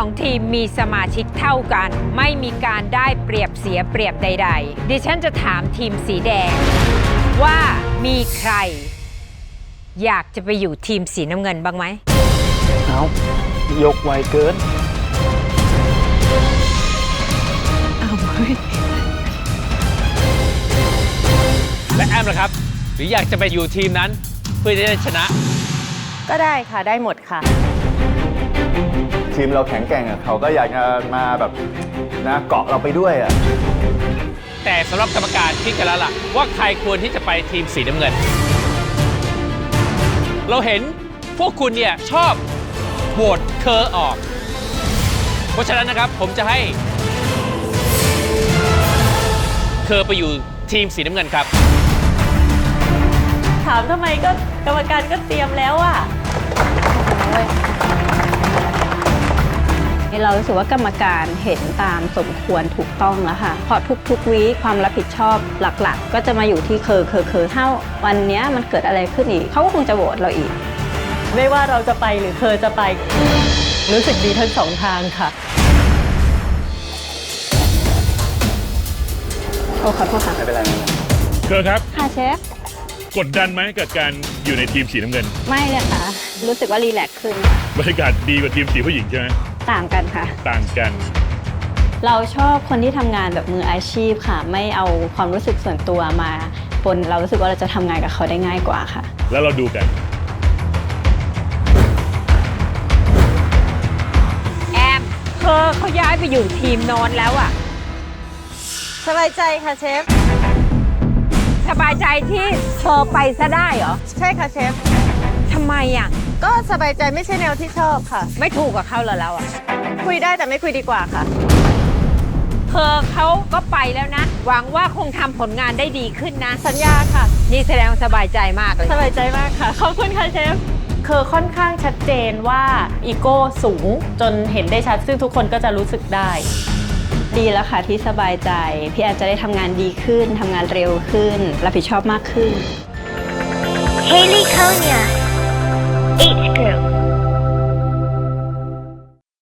สองทีมมีสมาชิกเท่ากัน ไม่มีการได้เปรียบเสียเปรียบใด ๆ ดิฉันจะถามทีมสีแดง ว่ามีใคร อยากจะไปอยู่ทีมสีน้ำเงินบ้างไหม เอายกไวเกิน และแอมล่ะครับ หรืออยากจะไปอยู่ทีมนั้น เพื่อจะได้ชนะ ก็ได้ค่ะ ได้หมดค่ะ ทีมเราแข็งแกร่งอะเขาก็อยากจะมาแบบนะเกาะเราไปด้วยอะแต่สำหรับกรรมการคิดกันแล้วล่ะ ว่าใครควรที่จะไปทีมสีน้ำเงิน เราเห็นพวกคุณเนี่ยชอบโหวตเคอออก เพราะฉะนั้นนะครับผมจะให้ เคอไปอยู่ทีมสีน้ำเงินครับ ถามทำไมก็กรรมการก็เตรียมแล้วอะ เรารู้สึกว่ากรรมการเห็นตามสมควรถูกต้องแล้วค่ะเพราะทุกๆวีคความรับผิดชอบหลักๆ ก็จะมาอยู่ที่เคอเคอเคอถ้าวันเนี้ยมันเกิดอะไรขึ้นอีกเขาก็คงจะโหวตเราอีก ไม่ว่าเราจะไปหรือเคยจะไป รู้สึกดีทั้งสองทางค่ะโอ้ขอโทษค่ะไม่เป็นไรไม่เป็นไรเกิร์ครับค่ะเชฟกดดันไหมกับการอยู่ในทีมสีน้ำเงิน ไม่เลยค่ะ รู้สึกว่ารีแลกซ์ขึ้นบรรยากาศดีกว่าทีมสีผู้หญิงใช่ไหม ต่างกันค่ะ ต่างกัน เราชอบคนที่ทำงานแบบมืออาชีพค่ะ ไม่เอาความรู้สึกส่วนตัวมาปนเรารู้สึกว่าเราจะทำงานกับเขาได้ง่ายกว่าค่ะ แล้วเราดูกัน แอมเธอเขาย้ายไปอยู่ทีมโนอนแล้วอะสบายใจค่ะเชฟ สบายใจที่เธอไปซะได้เหรอ ใช่ค่ะเชฟทำไมอะ ก็สบายใจไม่ใช่แนวที่ชอบค่ะ ไม่ถูกกับเขาเหรอเราอะคุยได้แต่ไม่คุยดีกว่าค่ะ เธอเขาก็ไปแล้วนะ หวังว่าคงทำผลงานได้ดีขึ้นนะ สัญญาค่ะ นี่แสดงว่าสบายใจมากเลย สบายใจมากค่ะ ขอบคุณค่ะเชฟ คือค่อนข้างชัดเจนว่าอีโก้สูงจนเห็นได้ชัด ซึ่งทุกคนก็จะรู้สึกได้ ดีแล้วค่ะที่สบายใจ พี่แอนจะได้ทำงานดีขึ้นทำงานเร็วขึ้น รับผิดชอบมากขึ้น Haley Konya.